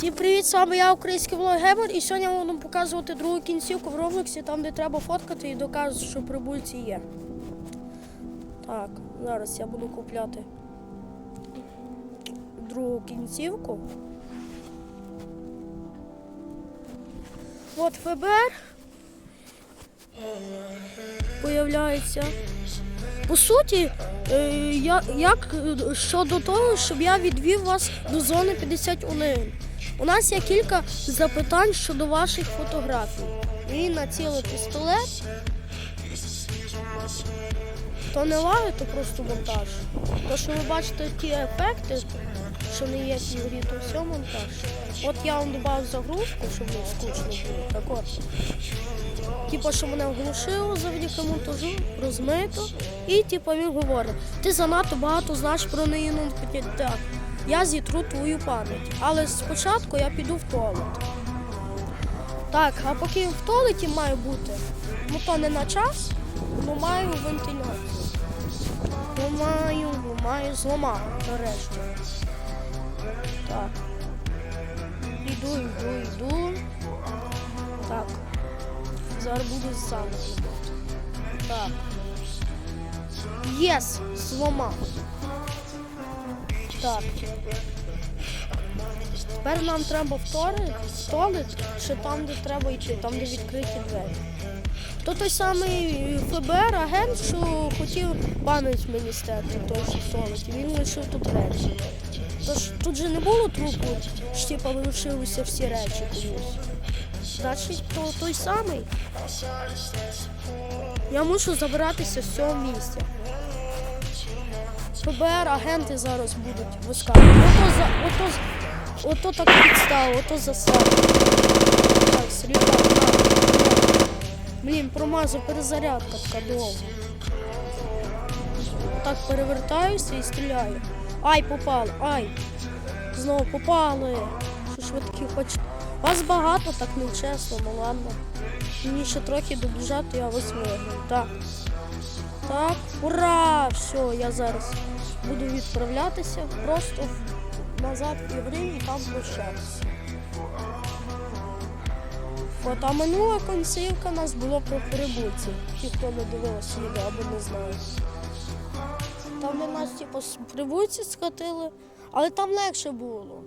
Всім привіт, з вами я, український влоггеймер, і сьогодні я буду показувати другу кінцівку в Роблоксі, там де треба фоткати і доказувати, що прибульці є. Так, зараз я буду купляти другу кінцівку. От ФБР появляється. По суті, як е, щодо того, щоб я відвів вас до зони 51. У нас є кілька запитань щодо ваших фотографій. Він націлив пістолет. То не лаги, то просто монтаж. То, що ви бачите ті ефекти, що не є в ігрі, то все монтаж. От я вам додав загрузку, щоб не скучно було. Так от. Типа, що мене оглушило завдяки монтажу, розмито. І типа він говорить, ти занадто багато знаєш про неї ну, так. Я зітру твою пам'ять. Але спочатку я піду в туалет. Так, а поки в туалеті має бути, ну то не на час, ну маю вентиляцію. Ну маю, ну маю нарешті. Так. Іду, йду, йду. Так. Зараз буду сам. Так. Єс! Зламав. Так. Тепер нам треба в туалет, в чи там, де треба йти, там, де відкриті двері. То той самий ФБР агент, що хотів пам'ять мені стерти, той що туалеті. Він лишив тут речі. Тож тут же не було трупу, що типа лишилися всі речі комусь. Значить, то той самий. Я мушу забиратися з цього місця. ФБР агенти зараз будуть вискакувати. Ото ото, ото так підстава, ото засада. Так, сліпа. на. Блін, промазав перезарядка така довга. Так перевертаюся і стріляю. Ай, попали, ай. Знову попали. Що ж ви такі хочете? Вас багато, так нечесно, ну ладно. Мені ще трохи добіжати, я вас виграю. Так. Так, ура! Все, я зараз буду відправлятися просто назад в ігри і там прощатися. От, а минула концівка нас було про прибульців. Ті, хто не дивився відео або не знає. Там де нас типу, з прибульці скотили, але там легше було.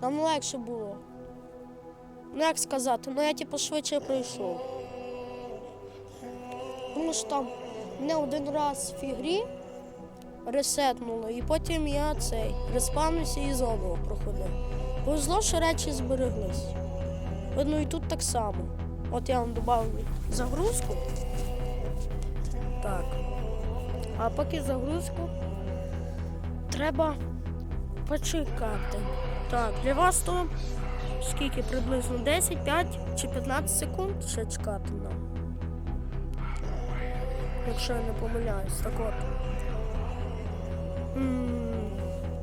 Там легше було. Ну як сказати, ну я типу швидше пройшов. Тому що там мене один раз в ігрі ресетнуло, і потім я цей респавнився і заново проходив. Повезло, що речі збереглись. Видно, і тут так само. От я вам додав загрузку. Так. А поки загрузку треба почекати. Так, для вас то скільки приблизно 10, 5 чи 15 секунд ще чекати нам. Якщо я не помиляюсь, так от.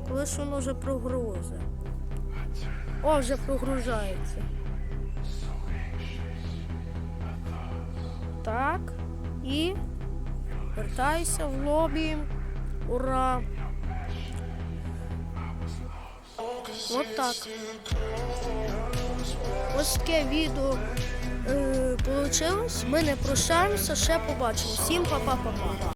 Коли ж воно вже прогрузе? О, вже прогружається. Так. І вертаюся в лобі. Ура! От так. Ось таке відео е. Ми не прощаємося, ще побачимо. Всім па-па-па-па.